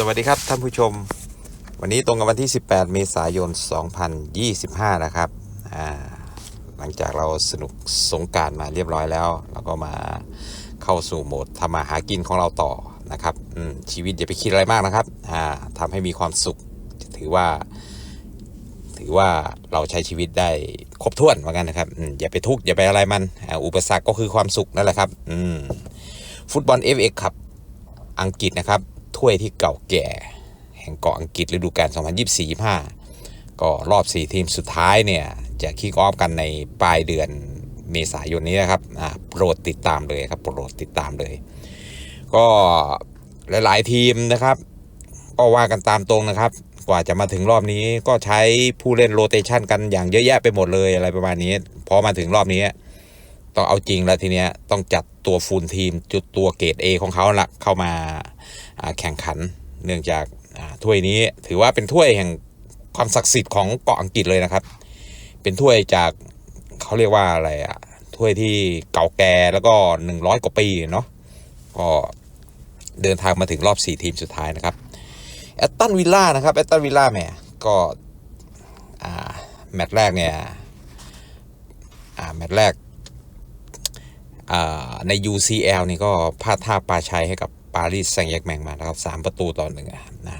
สวัสดีครับท่านผู้ชม วันนี้ตรงกับวันที่ 18 เมษายน 2025 นะครับหลังจากเราสนุกสงการมาเรียบร้อยแล้ว เราก็มาเข้าสู่โหมดทำมาหากินของเราต่อนะครับชีวิตอย่าไปคิดอะไรมากนะครับทำให้มีความสุข ถือว่า ถือว่าเราใช้ชีวิตได้ครบถ้วนเหมือนกันนะครับออย่าไปทุกข์อย่าไปอะไรมันออุปสรรคก็คือความสุขนั่นแหละครับฟุตบอล FA ครับอังกฤษนะครับ ถ้วยที่เก่าแก่ แห่งเกาะอังกฤษฤดูกาล 2024-25 ก็รอบ 4 ทีมสุดท้ายเนี่ย จะคิกออฟกันในปลายเดือนเมษายนนี้นะครับโปรดติดตามเลยครับโปรดติดตามเลย ก็หลาย ๆ ทีมนะครับ ก็ว่ากันตามตรงนะครับ กว่าจะมาถึงรอบนี้ก็ใช้ผู้เล่นโรเตชันกันอย่างเยอะแยะไปหมดเลยอะไรประมาณนี้ พอมาถึงรอบนี้ ต้องเอาจริงแล้วทีเนี้ยต้องจัดตัวฟูลทีม จุดตัวเกรด A ของเขาละเข้ามาแข่งขัน เนื่องจากถ้วยนี้ถือว่าเป็นถ้วยแห่งความศักดิ์สิทธิ์ของเกาะอังกฤษเลยนะครับ เป็นถ้วยจากเขาเรียกว่าอะไรอะถ้วยที่เก่าแก่แล้วก็ 100 กว่าปีเนาะก็เดินทางมาถึงรอบ 4 ทีมสุดท้ายนะครับแอตตันวิลล่านะครับแอตตันวิลล่าแหมก็แมตช์แรกเนี่ยแมตช์แรก ใน UCL นี่ก็พลาดท่าปาชัยให้กับปารีสแซงต์แยกแมงมานะครับสามประตูต่อหนึ่งอะนะ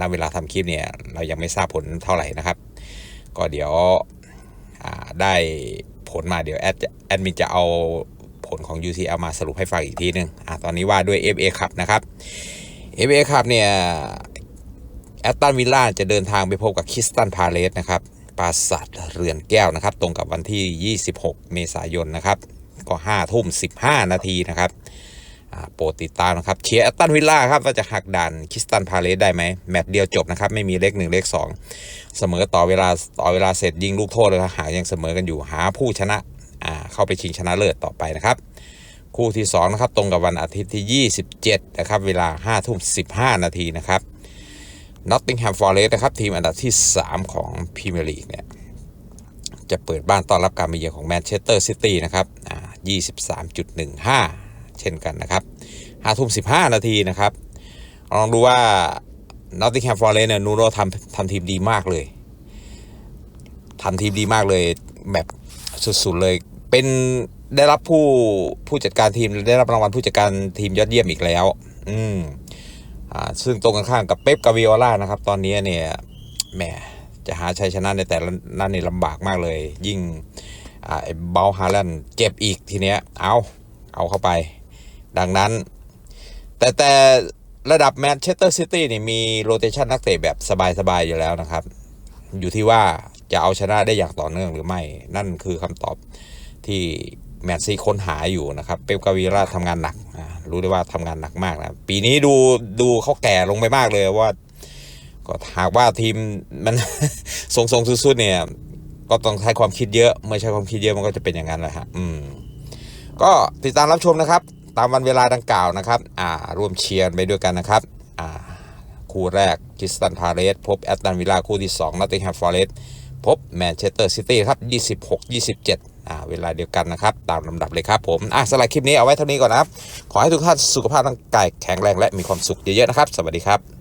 ณเวลาทำคลิปเนี่ยเรายังไม่ทราบผลเท่าไหร่นะครับ ก็เดี๋ยวได้ผลมาเดี๋ยวแอดแอดมินจะเอาผลของ UCL มาสรุปให้ฟังอีกทีหนึงอ่าตอนนี้ว่าด้วย FA ครับนะครับ FA ครับเนี่ยแอตตันวิลล่าจะเดินทางไปพบกับคิสตันพาเลสนะครับปราสาทเรือนแก้วนะครับ ตรงกับวันที่ 26 เมษายนนะครับ ก็5ทุ่ม15นาทีนะครับโปรดติดตามนะครับเชียร์แอตตันวิลล่าครับว่าจะหักดันคิสตันพาเลสได้ไหมแมตช์เดียวจบนะครับ ไม่มีเลขหนึ่งเลขสองเสมอต่อเวลาต่อเวลาเสร็จยิงลูกโทษเลยครับหายังเสมอกันอยู่หาผู้ชนะเข้าไปชิงชนะเลิศต่อไปนะครับ คู่ที่2นะครับตรงกับวันอาทิตย์ที่ 27 นะครับ เวลา5ทุ่ม15 นาทีนะครับ Nottingham Forest นะครับ ทีมอันดับที่ 3 ของพรีเมียร์ลีกเนี่ยจะเปิดบ้านต้อนรับการมาเยือนของแมนเชสเตอร์ซิตี้นะครับ 23.15 เช่นกันนะครับ5ทุ่ม15 นาทีนะครับลองดูว่า Nottingham Forest เนี่ยนูโรทำทำทีมดีมากเลยทำทีมดีมากเลยแบบสุดๆเลย เป็นได้รับผู้ผู้จัดการทีมได้รับรางวัลผู้จัดการทีมยอดเยี่ยมอีกแล้ว อืมอ่าซึ่งตรงกันข้ามกับเป๊ปกาวิโอล่านะครับ ตอนนี้เนี่ยแหมจะหาชัยชนะในแต่ละนัดนี่ลำบากมากเลย ยิ่ง ไอ้เบลฮาแลนด์เก็บอีกทีเนี้ยเอาเอาเข้าไป ดังนั้น แต่แต่ระดับแมนเชสเตอร์ซิตี้นี่มีโรเตชันนักเตะแบบสบายๆอยู่แล้วนะครับ อยู่ที่ว่าจะเอาชนะได้อย่างต่อเนื่องหรือไม่ นั่นคือคำตอบที่แมนซีค้นหาอยู่นะครับ เป๊ปกาวีราทำงานหนัก รู้ได้ว่าทำงานหนักมากนะปีนี้ดูดูเขาแก่ลงไปมากเลยว่า ก็หากว่าทีมมันทรงๆสุดๆเนี่ย ก็ต้องใช้ความคิดเยอะ เมื่อใช้ความคิดเยอะมันก็จะเป็นอย่างนั้นแหละฮะอืมก็ติดตามรับชมนะครับ ตามวันเวลาดังกล่าวนะครับอ่าร่วมเชียร์ไปด้วยกันนะครับอ่าคู่แรกคริสตันพาเลสพบแอตตันวิลล่าคู่ที่2นอตติงแฮมฟอร์เรสพบแมนเชสเตอร์ซิตี้ครับ26 27อ่าเวลาเดียวกันนะครับ ตามลำดับเลยครับผมอะสำหรับคลิปนี้เอาไว้เท่านี้ก่อนนะครับ ขอให้ทุกท่านสุขภาพร่างกายแข็งแรงและมีความสุขเยอะๆนะครับ สวัสดีครับ